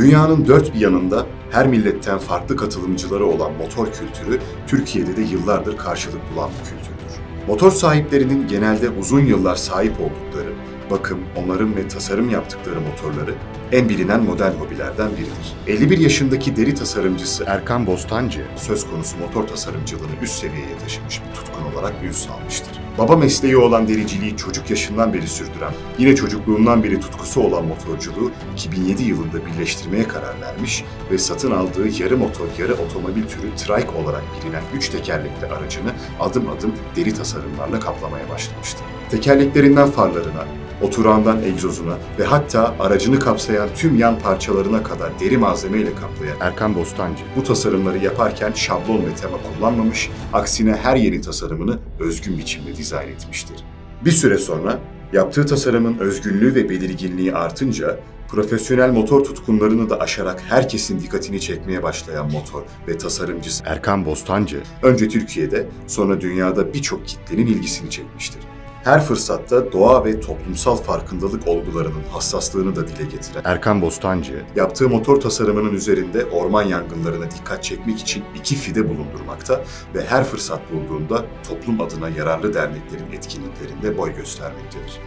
Dünyanın dört bir yanında her milletten farklı katılımcıları olan motor kültürü Türkiye'de de yıllardır karşılık bulan bir kültürdür. Motor sahiplerinin genelde uzun yıllar sahip oldukları, bakım, onarım ve tasarım yaptıkları motorları en bilinen modern hobilerden biridir. 51 yaşındaki deri tasarımcısı Erkan Bostancı söz konusu motor tasarımcılığını üst seviyeye taşımış bir tutkun olarak ün salmıştır. Baba mesleği olan dericiliği çocuk yaşından beri sürdüren, yine çocukluğundan beri tutkusu olan motorculuğu 2007 yılında birleştirmeye karar vermiş ve satın aldığı yarı motor yarı otomobil türü trike olarak bilinen 3 tekerlekli aracını adım adım deri tasarımlarla kaplamaya başlamıştır. Tekerleklerinden farlarına, oturağından egzozuna ve hatta aracını kapsayan tüm yan parçalarına kadar deri malzemeyle kaplayan Erkan Bostancı bu tasarımları yaparken şablon ve tema kullanmamış, aksine her yeni tasarımını özgün biçimde dizayn etmiştir. Bir süre sonra yaptığı tasarımın özgünlüğü ve belirginliği artınca profesyonel motor tutkunlarını da aşarak herkesin dikkatini çekmeye başlayan motor ve tasarımcısı Erkan Bostancı önce Türkiye'de sonra dünyada birçok kitlenin ilgisini çekmiştir. Her fırsatta doğa ve toplumsal farkındalık olgularının hassaslığını da dile getiren Erkan Bostancı, yaptığı motor tasarımının üzerinde orman yangınlarına dikkat çekmek için iki fide bulundurmakta ve her fırsat bulduğunda toplum adına yararlı derneklerin etkinliklerinde boy göstermektedir.